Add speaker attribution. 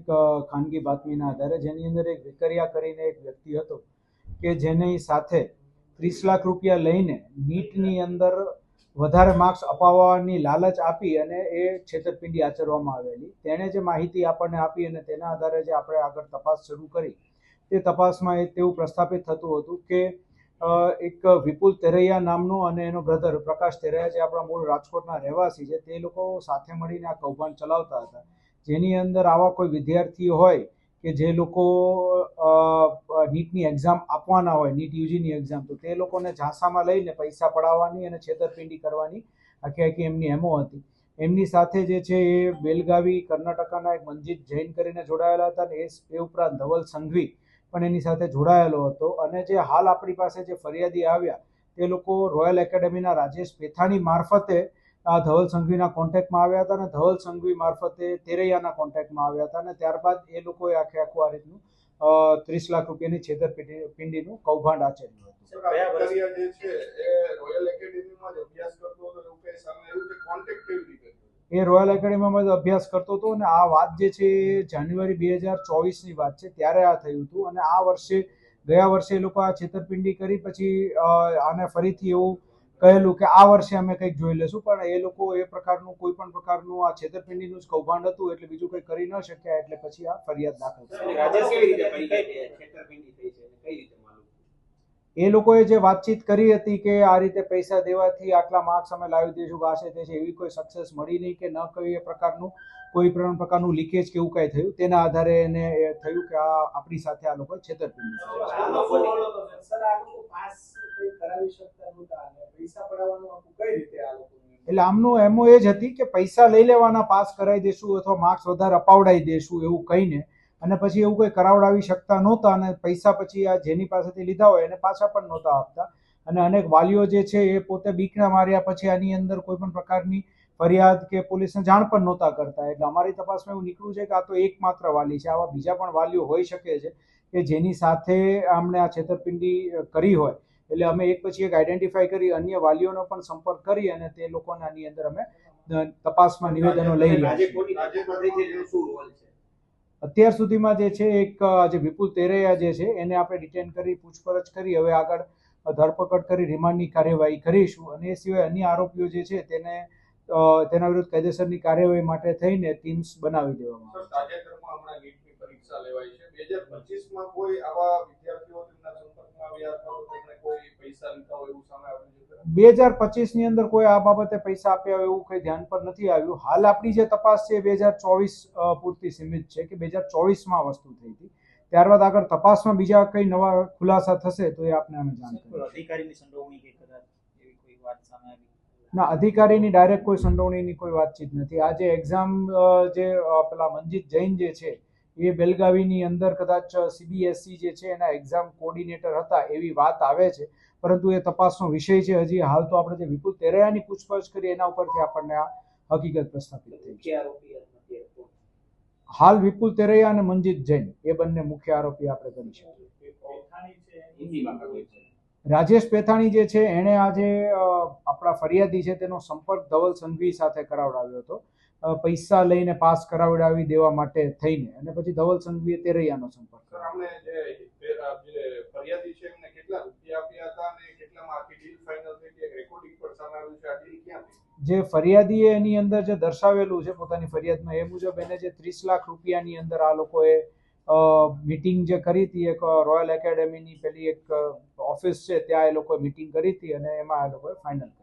Speaker 1: એક ખાનગી બાતમીના આધારે, જેની અંદર એક વિકરિયા કરીને એક વ્યક્તિ હતો કે જેની સાથે ત્રીસ લાખ રૂપિયા લઈને નીટની અંદર વધારે માર્ક્સ અપાવવાની લાલચ આપી અને એ છેતરપિંડી આચરવામાં આવેલી. તેણે જે માહિતી આપણને આપી અને તેના આધારે જે આપણે આગળ તપાસ શરૂ કરી, તે તપાસમાં એ તેવું પ્રસ્થાપિત થતું હતું કે એક વિપુલ તેરૈયા નામનો અને એનો બ્રધર પ્રકાશ તેરૈયા જે આપણા મૂળ રાજકોટના રહેવાસી છે, તે લોકો સાથે મળીને આ કૌભાંડ ચલાવતા હતા. જેની અંદર આવા કોઈ વિદ્યાર્થીઓ હોય કે જે લોકો નીટની એક્ઝામ આપવાના હોય, નીટ યુજીની એક્ઝામ તો તે લોકોને ઝાંસામાં લઈને પૈસા પડાવવાની અને છેતરપિંડી કરવાની આખી આખી એમની એમો હતી. એમની સાથે જે છે એ બેલગાવી, કર્ણાટકાના એક મંજીત જૈન કરીને જોડાયેલા હતા અને એ એ ઉપરાંત ધવલ સંઘવી પણ એની સાથે જોડાયેલો હતો. અને જે હાલ આપણી પાસે જે ફરિયાદી આવ્યા, તે લોકો રોયલ એકેડેમીના રાજેશ પેથાણી મારફતે ધવલ સંઘવીના કોન્ટેક્ટમાં આવ્યા હતા અને ધવલ સંઘવી મારફતે તેરૈયાના કોન્ટેક્ટમાં આવ્યા હતા અને ત્યારબાદ એ લોકોએ આખે આખું આ રીતનું ત્રીસ લાખ રૂપિયાની છેતરપિંડી પિંડીનું કૌભાંડ આચર્યું હતું.
Speaker 2: કયા વર્ષ? જે છે એ રોયલ એકેડેમીમાં અભ્યાસ કરતો હતો એવું કઈ સામે આવ્યું કે કોન્ટેક્ટ કેવી રીતે થયો?
Speaker 1: એ રોયલ એકેડેમીમાં જ અભ્યાસ કરતો હતો અને આ વાત જે છે એ જાન્યુઆરી બે હજાર ચોવીસની વાત છે ત્યારે આ થયું હતું અને આ વર્ષે ગયા વર્ષે એ લોકો આ છેતરપિંડી કરી પછી આને ફરીથી એવું કહેલું કે આ વર્ષે અમે કંઈક જોઈ લેશું, પણ એ લોકો એ પ્રકારનું, કોઈ પણ પ્રકારનું આ છેતરપિંડીનું જ કૌભાંડ હતું, એટલે બીજું કંઈ કરી ન શક્યા, એટલે પછી આ ફરિયાદ દાખલ કરી. એ લોકોએ જે વાતચીત કરી હતી કે આ રીતે પૈસા દેવાથી આટલા માર્ક્સ અમે લાવી દઈશું આ છે તે છે એવી કોઈ સક્સેસ મળી નહીં કે ન કોઈ એ પ્રકારનું કોઈ પણ પ્રકારનું લીકેજ કે એવું કાંઈ થયું. તેના આધારે એને થયું કે આ આપણી સાથે આ
Speaker 3: લોકો છેતરપિંડી
Speaker 1: એટલે આમનું એમો એ જ હતી કે પૈસા લઈ લેવાના પાસ કરાવી દેશું અથવા માર્ક્સ વધારે અપાવડાવી દેશું એવું કહીને અને પછી એવું કંઈ કરાવડાવી શકતા નહોતા અને પૈસા પછી આ જેની પાસેથી લીધા હોય એને પાછા પણ નહોતા આપતા. અને અનેક વાલીઓ જે છે એ પોતે બીકણા માર્યા પછી આની અંદર કોઈ પણ પ્રકારની ફરિયાદ કે પોલીસને જાણ પણ નહોતા કરતા. એટલે અમારી તપાસમાં એવું નીકળ્યું છે કે આ તો એકમાત્ર વાલી છે. આવા બીજા પણ વાલીઓ હોઈ શકે છે કે જેની સાથે આમણે આ છેતરપિંડી કરી હોય. એટલે અમે એક પછી એક આઈડેન્ટિફાઈ કરી અન્ય વાલીઓનો પણ સંપર્ક કરી અને તે લોકોને આની અંદર અમે તપાસમાં નિવેદનો લઈ રહ્યા છીએ અત્યાર સુધીમાં જે છે એક જે વિપુલ તેરૈયા જે છે, એને આપણે ડિટેન કરી, પૂછપરછ કરી, હવે આગળ ધરપકડ કરી, રિમાન્ડની કાર્યવાહી કરીશું. અને એ સિવાય અન્ય આરોપીઓ જે છે તેને તેના વિરુદ્ધ કાયદેસરની કાર્યવાહી માટે થઈને ટીમ્સ બનાવી દેવામાં
Speaker 2: હમણાં નીટની પરીક્ષા લેવાઈ છે. બે હજાર પચીસમાં કોઈ આવા વિદ્યાર્થીઓ તેમના સંપર્કમાં આવ્યા અથવા તેમણે કોઈ પૈસા લીધા હોય એવું સામે આવ્યું છે?
Speaker 1: બે હજાર પચીસની અંદર કોઈ આ બાબતે પૈસા આપ્યા હોય એવું કંઈ ધ્યાન પર નથી આવ્યું. હાલ આપણી જે તપાસ છે બે હજાર ચોવીસ પૂરતી સીમિત છે કે બે હજાર ચોવીસમાં વસ્તુ થઈ હતી. ત્યારબાદ આગળ તપાસમાં બીજા કંઈ નવા ખુલાસા થશે તો એ આપને અમે જાણ
Speaker 4: અધિકારીની સંડોવણી કે કદાચ એવી કોઈ વાત સામે આવી?
Speaker 1: ના અધિકારીની ડાયરેક્ટ કોઈ સંડોવણીની કોઈ વાતચીત નથી. આ જે એક્ઝામ જે પેલા મનજીત જૈન જે છે એ બેલગાવીની અંદર કદાચ સીબીએસઈ જે છે એના એક્ઝામ કોર્ડિનેટર હતા એવી વાત આવે છે. પરંતુ એ તપાસનો વિષય છે હજી હાલ તો આપણે જે વિપુલ તેરૈયાની પૂછપરછ કરી એના ઉપરથી આપણને આ હકીકત પ્રસ્થાપિત થઈ છે? હાલ વિપુલ તેરૈયા અને મંજીત જૈન એ બંને મુખ્ય આરોપી આપણે કરી શકીએ રાજેશ પેથાણી જે છે એણે આજે આપણા ફરિયાદી છે તેનો સંપર્ક ધવલ સંઘવી સાથે કરાવડાવ્યો હતો પૈસા લઈને પાસ કરાવડાવી દેવા માટે થઈને અને પછી ધવલ સંઘવીએ તેરૈયાનો સંપર્ક કરાવ્યો.
Speaker 2: આમને જે જે- આ જે ફરિયાદી છે એમને કેટલા રૂપિયા આપ્યા હતા અને કેટલામાં આખી ડીલ ફાઇનલ થઈ ગઈ રેકોર્ડિંગ પણ સામે આવ્યું છે આ ડીલ ક્યાંથી
Speaker 1: જે ફરિયાદીએ એની અંદર જે દર્શાવેલું છે, પોતાની ફરિયાદમાં એ મુજબ એને જે ત્રીસ લાખ રૂપિયાની અંદર આ લોકોએ મિટિંગ જે કરી હતી, એક રોયલ એકેડેમીની પેલી એક ઓફિસ છે, ત્યાં એ લોકોએ મિટિંગ કરી હતી અને એમાં આ લોકોએ ફાઇનલ કર્યું